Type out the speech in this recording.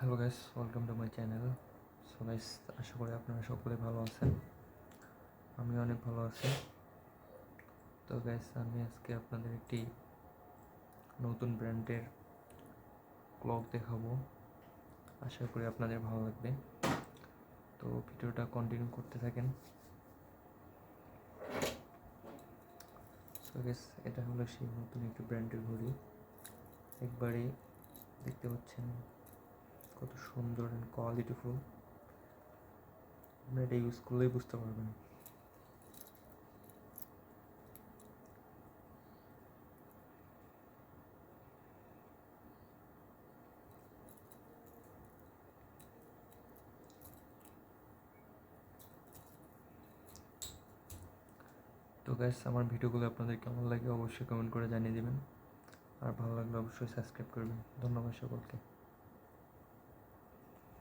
Hello guys welcome to my channel so guys আশা করি আপনারা সকলে ভালো আছেন। আমি অনেক ভালো আছি। তো গাইস আমি আজকে আপনাদের একটি নতুন ব্র্যান্ডের ক্লক দেখাবো। আশা করি আপনাদের ভালো লাগবে। তো ভিডিওটা কন্টিনিউ করতে থাকেন। সো গাইস এটা হলো সেই নতুন একটি ব্র্যান্ডের ঘড়ি। একবারে দেখতে পাচ্ছেন সুন্দর অ্যান্ড কোয়ালিটিফুল আপনারা এটা ইউজ করলেই বুঝতে পারবেন। তো গ্যাস আমার ভিডিওগুলো আপনাদের কেমন লাগে অবশ্যই কমেন্ট করে জানিয়ে দেবেন। আর ভালো লাগলে অবশ্যই সাবস্ক্রাইব করবেন। ধন্যবাদ সকলকে।